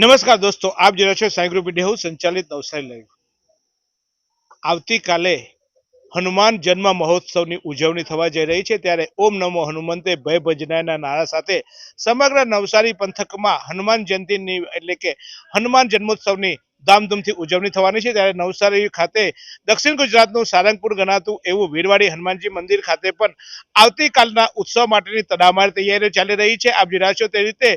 નમસ્કાર દોસ્તો, આપ જોયા છો સાઈ ગ્રુપ સંચાલિત નવસારી લાઈવ આવતીકાલે હનુમાન જન્મ મહોત્સવની ઉજવણી થવા જઈ રહી છે. ત્યારે ઓમ નમો હનુમંતે ભય ભજનાયના નારા સાથે સમગ્ર નવસારી પંથકમાં હનુમાન જયંતિની એટલે કે હનુમાન જન્મોત્સવની ધામધૂમથી ઉજવણી થવાની છે. ત્યારે નવસારી ખાતે દક્ષિણ ગુજરાતનું સારંગપુર ગણાતું એવું વીરવાડી હનુમાનજી મંદિર ખાતે પણ આવતીકાલના ઉત્સવ માટેની તડામાર તૈયારીઓ ચાલી રહી છે. આપ જોઈ રહ્યા છો તે રીતે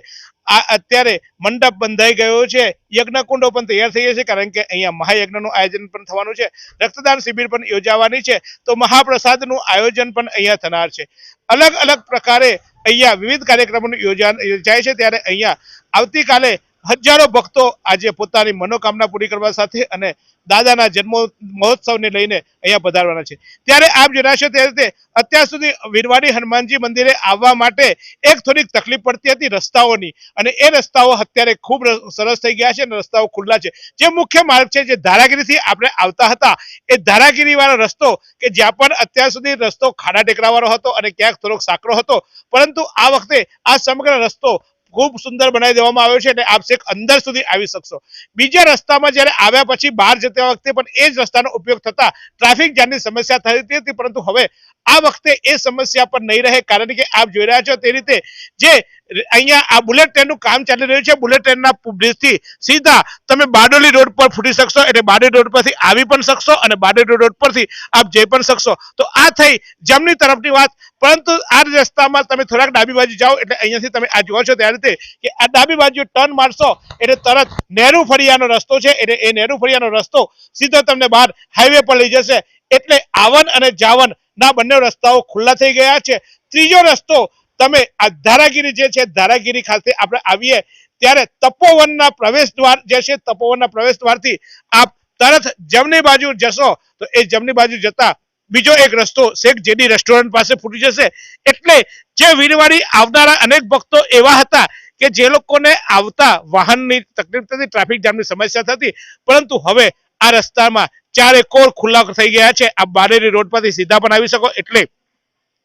આ અત્યારે મંડપ બંધાઈ ગયો છે. યજ્ઞકુંડો પણ તૈયાર થઈ છે, કારણ કે અહીંયા મહાયજ્ઞનું આયોજન પણ થવાનું છે. રક્તદાન શિબિર પણ યોજાવાની છે. તો મહાપ્રસાદનું આયોજન પણ અહીંયા થનાર છે. અલગ અલગ પ્રકારે અહીંયા વિવિધ કાર્યક્રમોનું યોજા યોજાય છે. ત્યારે અહીંયા આવતીકાલે હજારો ભક્તો આજે પોતાની મનોકામના પૂરી કરવા સાથે અને દાદાના જન્મ, મહોત્સવને લઈને અહીંયા પધારવાના છે. ત્યારે આપ જણાશો તે રીતે અત્યાર સુધી વીરવાડી હનુમાનજી મંદિરે આવવા માટે એક થોડીક તકલીફ પડતી હતી રસ્તાઓની. અને એ રસ્તાઓ અત્યારે ખૂબ સરસ થઈ ગયા છે અને રસ્તાઓ ખુલ્લા છે. જે મુખ્ય માર્ગ છે, જે ધારાગીરીથી આપણે આવતા હતા, એ ધારાગીરી વાળો રસ્તો કે જ્યાં પણ અત્યાર સુધી રસ્તો ખાડા ટેકરાવાળો હતો અને ક્યાંક થોડોક સાંકડો હતો, પરંતુ આ વખતે આ સમગ્ર રસ્તો ખૂબ સુંદર બનાવી દેવામાં આવ્યો છે અને આપ અંદર સુધી આવી શકશો. બીજા રસ્તામાં જ્યારે આવ્યા પછી બહાર જતા વખતે પણ એ જ રસ્તાનો ઉપયોગ થતા ટ્રાફિક જામની સમસ્યા થતી હતી, પરંતુ હવે આ વખતે એ સમસ્યા પણ નહીં રહે, કારણ કે આપ જોઈ રહ્યા છો તે રીતે જે અહીંયા આ બુલેટ ટ્રેનનું કામ ચાલી રહ્યું છે. બુલેટ ટ્રેનના બ્રિજથી સીધા તમે બારડોલી રોડ પર ફૂટી શકશો, એટલે બારડોલી રોડ પરથી આવી પણ શકશો અને બારડોલી રોડ પરથી આપ જઈ પણ શકશો. તો આ થઈ જમણી તરફની વાત. પરંતુ આ રસ્તામાં તમે થોડાક ડાબી બાજુ જાઓ, એટલે અહીંયાથી તમે આ જુઓ છો ત્યાં રીતે કે આ ડાબી બાજુ ટર્ન મારશો, એટલે તરત નહેરુ ફળિયાનો રસ્તો છે, એટલે એ નહેરુ ફળિયાનો રસ્તો સીધો તમને બહાર હાઈવે પર લઈ જશે. એટલે આવન અને જાવન ના બંને રસ્તાઓ ખુલ્લા થઈ ગયા છે. ત્રીજો રસ્તો તમે આ ધારાગીરી જે છે, ધારાગીરી ખાતે આપણે આવીએ ત્યારે તપોવનના પ્રવેશ દ્વાર જે છે, તપોવનના પ્રવેશ દ્વારથી આપ તરત જમણી બાજુ જશો, તો એ જમણી બાજુ જતા બીજો એક રસ્તો શેખ જેડી રેસ્ટોરન્ટ પાસે ફૂટી જશે. એટલે જે વીરવાડી આવનારા અનેક ભક્તો એવા હતા કે જે લોકોને આવતા વાહનની તકલીફ થતી ટ્રાફિક જામની સમસ્યા થતી, પરંતુ હવે આ રસ્તામાં ચારે કોર ખુલ્લા થઈ ગયા છે. આ બારેરી રોડ પરથી સીધા પણ આવી શકો. એટલે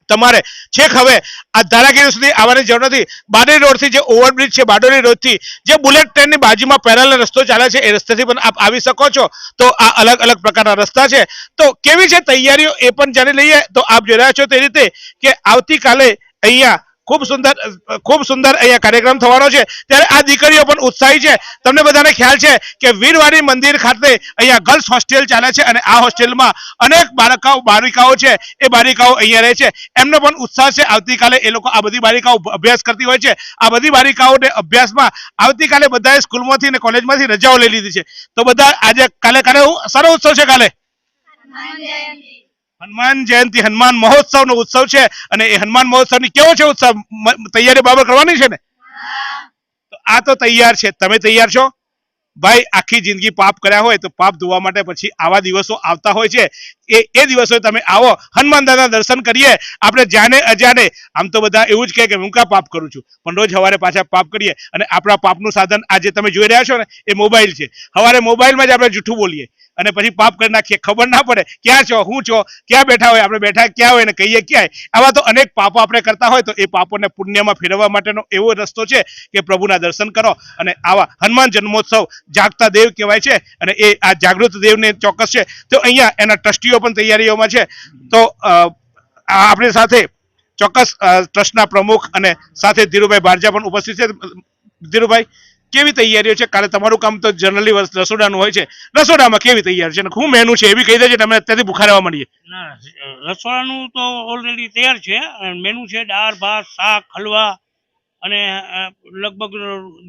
તમારે. છેક હવે, આ ધારાગીરી સુધી આવવાની જરૂર નથી. બારડોલી રોડથી જે ઓવરબ્રિજ છે, બારડોલી રોડથી જે બુલેટ ટ્રેનની બાજુમાં પેરેલલ રસ્તો ચાલે છે, એ રસ્તેથી પણ આપ આવી શકો છો. તો આ અલગ અલગ પ્રકારના રસ્તા છે. તો કેવી છે તૈયારીઓ એ પણ જાણી લઈએ. તો આપ જોઈ રહ્યા છો તે રીતે કે આવતીકાલે અહીંયા ખૂબ સુંદર ખૂબ સુંદર અહીંયા કાર્યક્રમ થવાનો છે. ત્યારે આ દીકરીઓ પણ ઉત્સાહી છે. તમને બધાને ખ્યાલ છે કે વીરવાડી મંદિર ખાતે અહીંયા ગર્લ્સ હોસ્ટેલ ચાલે છે અને આ હોસ્ટેલમાં અનેક બાળકાઓ, બાલિકાઓ છે. એ બાલિકાઓ અહીંયા રહે છે. એમનો પણ ઉત્સાહ છે. આવતીકાલે એ લોકો આ બધી બાલિકાઓ અભ્યાસ કરતી હોય છે. આ બધી બાલિકાઓને અભ્યાસમાં આવતીકાલે બધાએ સ્કૂલમાંથી અને કોલેજમાંથી રજાઓ લઈ લીધી છે. તો બધા આજે કાલે કાલે સારો ઉત્સવ છે કાલે? હનુમાન જયંતિ, હનુમાન મહોત્સવનો ઉત્સવ છે અને એ હનુમાન મહોત્સવની કેવો છે ઉત્સવ? તૈયારી બરાબર કરવાની છે ને? આ તો તૈયાર છે. તમે તૈયાર છો? ભાઈ, આખી જિંદગી પાપ કર્યા હોય તો પાપ ધોવા માટે પછી આવા દિવસો આવતા હોય છે એ એ દિવસો તમે આવો, હનુમાન દાદા દર્શન કરીએ. આપણે જાણે અજાણે, આમ તો બધા એવું જ કહે કે હું કા પાપ કરું છું? પણ રોજ સવારે પાછા પાપ કરીએ અને આપણા પાપનું સાધન આજે તમે જોઈ રહ્યા છો ને, એ મોબાઈલ છે. સવારે મોબાઈલમાં જ આપણે જૂઠું બોલીએ અને પછી પાપ કરી નાખીએ. ખબર ના પડે ક્યાં છો, હું છો, ક્યાં બેઠા હોય, આપણે બેઠા ક્યાં હોય ને કહીએ ક્યાંય? આવા તો અનેક પાપો આપણે કરતા હોય તો એ પાપોને પુણ્યમાં ફેરવવા માટેનો એવો રસ્તો છે કે પ્રભુના દર્શન કરો અને આવા હનુમાન જન્મોત્સવ જાગતા દેવ કહેવાય છે અને એ આ જાગૃત દેવને ચોક્કસ છે. તો અહીંયા એના ટ્રસ્ટીઓ પણ તૈયારીઓમાં છે. તો આપણી સાથે ચોક્કસ ટ્રસ્ટના પ્રમુખ અને સાથે ધીરુભાઈ બારજા પણ ઉપસ્થિત છે. ધીરુભાઈ, કેવી તૈયારીઓ છે? કારણ તમારું કામ તો જનરલી રસોડાનું હોય છે. રસોડામાં કેવી તૈયારી છે? શું મેનુ છે? એવી કહી દેજે તમે અત્યારથી ભૂખારવા મળીએ રસોડાનું તો ઓલરેડી તૈયાર છે. મેનુ છે દાળ, ભાત, શાક, હલવા અને લગભગ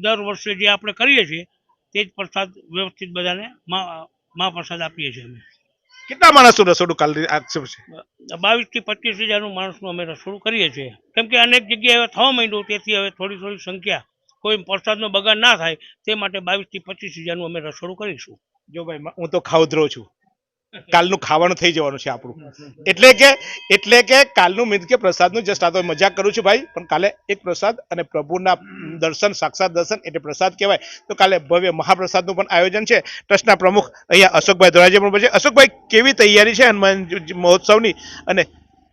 દર વર્ષે જે આપણે કરીએ છીએ, તે જ પ્રસાદ વ્યવસ્થિત બધાને મહાપ્રસાદ આપીએ છીએ અમે. કેટલા માણસનું રસોડું કાલ આક્ષેપ છે? બાવીસથી પચીસ હજારનું માણસનું અમે રસોડું કરીએ છીએ. કેમ કે અનેક જગ્યાએ હવે થવા માંડ્યું તેથી હવે થોડી થોડી સંખ્યા. કોઈ પ્રસાદનો બગાડ ના થાય તે માટે બાવીસથી પચીસ હજારનું અમે રસોડું કરીશું. જો ભાઈ હું તો ખાવધરો છું. કાલનું ખાવાનું થઈ જવાનું છે આપણું. એટલે કે એટલે કે કાલનું મીન્સ કે પ્રસાદનું જસ્ટ આ તો મજાક કરું છું ભાઈ પણ કાલે એક પ્રસાદ અને પ્રભુના દર્શન સાક્ષાત દર્શન એટલે પ્રસાદ કહેવાય. તો કાલે ભવ્ય મહાપ્રસાદનું પણ આયોજન છે. ટ્રસ્ટના પ્રમુખ અહીંયા અશોકભાઈ ધોરાજી પણ છે. અશોકભાઈ કેવી તૈયારી છે હનુમાન મહોત્સવની? અને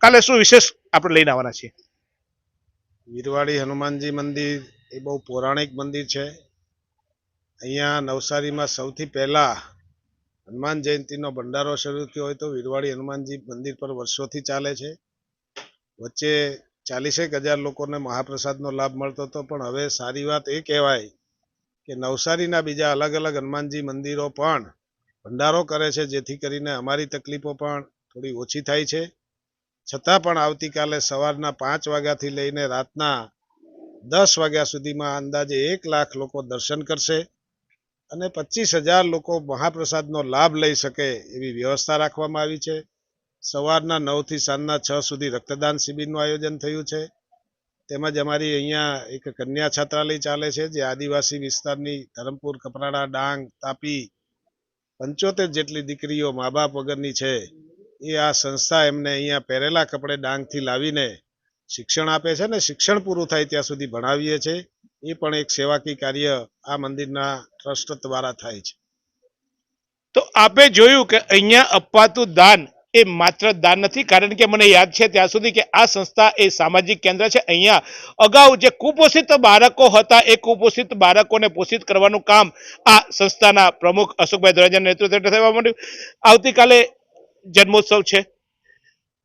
કાલે શું વિશેષ આપણે લઈને આવવાના છીએ? વીરવાડી હનુમાનજી મંદિર એ બહુ પૌરાણિક મંદિર છે. અહીંયા નવસારીમાં સૌથી પહેલા હનુમાન જયંતિનો ભંડારો શરૂ થયો હોય તો વીરવાડી હનુમાનજી મંદિર પર વર્ષોથી ચાલે છે. વચ્ચે ચાલીસેક હજાર લોકોને મહાપ્રસાદનો લાભ મળતો હતો, પણ હવે સારી વાત એ કહેવાય કે નવસારીના બીજા અલગ અલગ હનુમાનજી મંદિરો પણ ભંડારો કરે છે, જેથી કરીને અમારી તકલીફો પણ થોડી ઓછી થાય છે. છતાં પણ આવતીકાલે સવારના પાંચ વાગ્યાથી લઈને રાતના દસ વાગ્યા સુધીમાં અંદાજે એક લાખ લોકો દર્શન કરશે. અને પચીસ હજાર લોકો મહાપ્રસાદનો લાભ લઈ શકે એવી વ્યવસ્થા રાખવામાં આવી છે. સવારના નવથી સાંજના છ સુધી રક્તદાન શિબિરનું આયોજન થયું છે. તેમજ અમારી અહીંયા એક કન્યા છાત્રાલય ચાલે છે, જે આદિવાસી વિસ્તારની ધરમપુર, કપરાડા, ડાંગ, તાપી પંચોતેર જેટલી દીકરીઓ મા બાપ વગરની છે. એ આ સંસ્થા એમને અહીંયા પહેરેલા કપડે ડાંગથી લાવીને શિક્ષણ આપે છે ને શિક્ષણ પૂરું થાય ત્યાં સુધી ભણાવીએ છે. એ પણ એક સેવાકીય કાર્ય આ મંદિરના ટ્રસ્ટ દ્વારા થાય છે. તો આપે જોયું કે અહીંયા અપાતું દાન એ માત્ર દાન નથી, કારણ કે મને યાદ છે ત્યાં સુધી કે આ સંસ્થા એ સામાજિક કેન્દ્ર છે. અહીંયા અગાઉ જે કુપોષિત બાળકો હતા એ કુપોષિત બાળકોને પોષિત કરવાનું કામ આ સંસ્થાના પ્રમુખ અશોકભાઈ ધોરાજાના નેતૃત્વ હેઠળ થવા માંડ્યું. આવતીકાલે જન્મોત્સવ છે.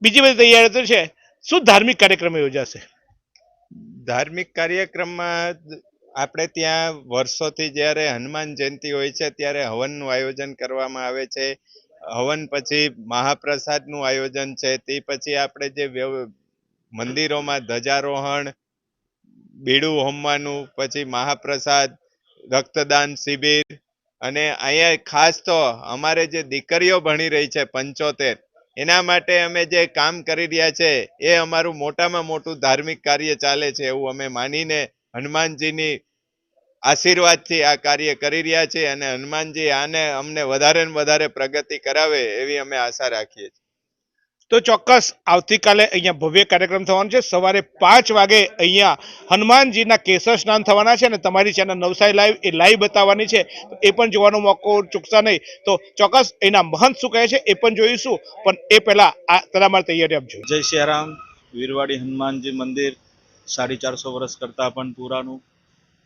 બીજી બધી તૈયારીઓ છે. શું ધાર્મિક કાર્યક્રમ યોજાશે? ધાર્મિક કાર્યક્રમમાં આપણે ત્યાં વર્ષોથી જ્યારે હનુમાન જયંતિ હોય છે, ત્યારે હવનનું આયોજન કરવામાં આવે છે. હવન પછી મહાપ્રસાદનું આયોજન છે. તે પછી આપણે જે મંદિરોમાં ધ્વજારોહણ, બીડું હોમવાનું, પછી મહાપ્રસાદ, રક્તદાન શિબિર અને અહીંયા ખાસ તો અમારે જે દીકરીઓ ભણી રહી છે પંચોતેર એના માટે અમે જે કામ કરી રહ્યા છે, એ અમારું મોટામાં મોટું ધાર્મિક કાર્ય ચાલે છે એવું અમે માનીને હનુમાનજીની આશીર્વાદથી આ કાર્ય કરી રહ્યા છીએ અને હનુમાનજી આને અમને વધારે ને વધારે પ્રગતિ કરાવે એવી અમે આશા રાખીએ છીએ. તો ચોક્કસ આવતીકાલે અહીંયા ભવ્ય કાર્યક્રમ થવાનો છે. સવારે પાંચ વાગે અહીંયા હનુમાનજીના કેસર સ્નાન થવાના છે અને તમારી ચેનલ નવસારી લાઈવ એ લાઈવ બતાવવાની છે. એ પણ જોવાનો મોકો ચૂકતા નહીં. તો ચોક્કસ એના મહંત શું કહે છે એ પણ જોઈશું. પણ એ પહેલા આ તડામાર તૈયારી આપજો. જય સિયારામ વીરવાડી હનુમાનજી મંદિર સાડી ચારસો વર્ષ કરતાં પણ પુરાનું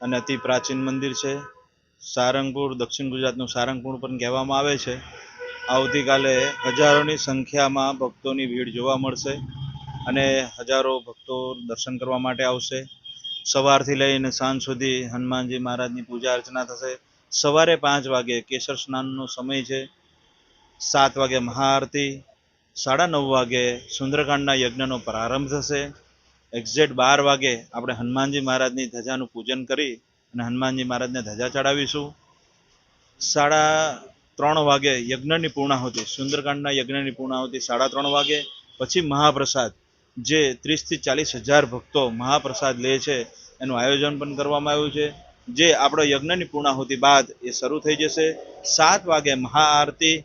અને અતિ પ્રાચીન મંદિર છે. સારંગપુર, દક્ષિણ ગુજરાતનું સારંગપુર પણ કહેવામાં આવે છે. આવતીકાલે હજારોની સંખ્યામાં ભક્તોની ભીડ જોવા મળશે અને હજારો ભક્તો દર્શન કરવા માટે આવશે. સવારથી લઈને સાંજ સુધી હનુમાનજી મહારાજની પૂજા અર્ચના થશે. સવારે પાંચ વાગે કેસર સ્નાનનો સમય છે. સાત વાગે મહાઆરતી, સાડા નવ વાગે સુંદરકાંડના યજ્ઞનો પ્રારંભ થશે. એક્ઝેક્ટ બાર વાગે આપણે હનુમાનજી મહારાજની ધજાનું પૂજન કરી અને હનુમાનજી મહારાજને ધજા ચડાવીશું. સાડા ત્રણ વાગે યજ્ઞની પૂર્ણાહુતિ, સુંદરકાંડના યજ્ઞની પૂર્ણાહુતિ સાડા ત્રણ વાગે, પછી મહાપ્રસાદ, જે ત્રીસથી ચાલીસ હજાર ભક્તો મહાપ્રસાદ લે છે. એનું આયોજન પણ કરવામાં આવ્યું છે. જે આપણો યજ્ઞની પૂર્ણાહુતિ બાદ એ શરૂ થઈ જશે. સાત વાગે મહાઆરતી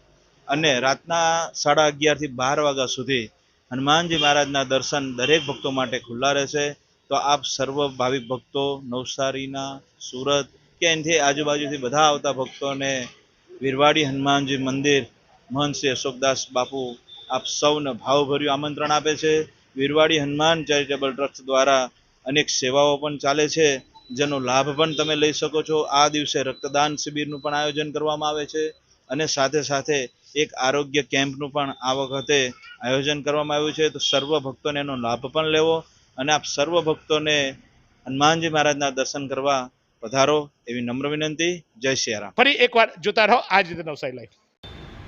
અને રાતના સાડા અગિયારથી બાર વાગ્યા સુધી હનુમાનજી મહારાજના દર્શન દરેક ભક્તો માટે ખુલ્લા રહેશે. તો આપ સર્વ ભાવિક ભક્તો, નવસારીના, સુરત કે એનાથી આજુબાજુથી બધા આવતા ભક્તોને વીરવાડી હનુમાનજી મંદિર, મહંત શ્રી અશોકદાસ બાપુ, આપ સૌને ભાવભર્યું આમંત્રણ આપે છે. વીરવાડી હનુમાન ચેરિટેબલ ટ્રસ્ટ દ્વારા અનેક સેવાઓ પણ ચાલે છે, જેનો લાભ પણ તમે લઈ શકો છો. આ દિવસે રક્તદાન શિબિરનું પણ આયોજન કરવામાં આવે છે અને સાથે સાથે એક આરોગ્ય કેમ્પનું પણ આ વખતે આયોજન કરવામાં આવ્યું છે. તો સર્વ ભક્તોને એનો લાભ પણ લેવો અને આપ સર્વ ભક્તોને હનુમાનજી મહારાજના દર્શન કરવા પધારો એવી નમ્ર વિનંતી. જય સિયારામ ફરી એકવાર જોતા રહો આજ રીતે નવસારી લાઈવ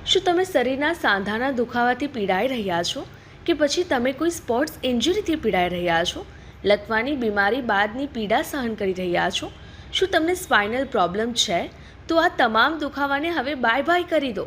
શું તમે શરીરના સાંધાના દુખાવાથી પીડાઈ રહ્યા છો? કે પછી તમે કોઈ સ્પોર્ટ્સ ઇન્જરીથી પીડાઈ રહ્યા છો? લકવાની બીમારી બાદની પીડા સહન કરી રહ્યા છો? શું તમને સ્પાઇનલ પ્રોબ્લેમ છે? તો આ તમામ દુખાવાને હવે બાય બાય કરી દો.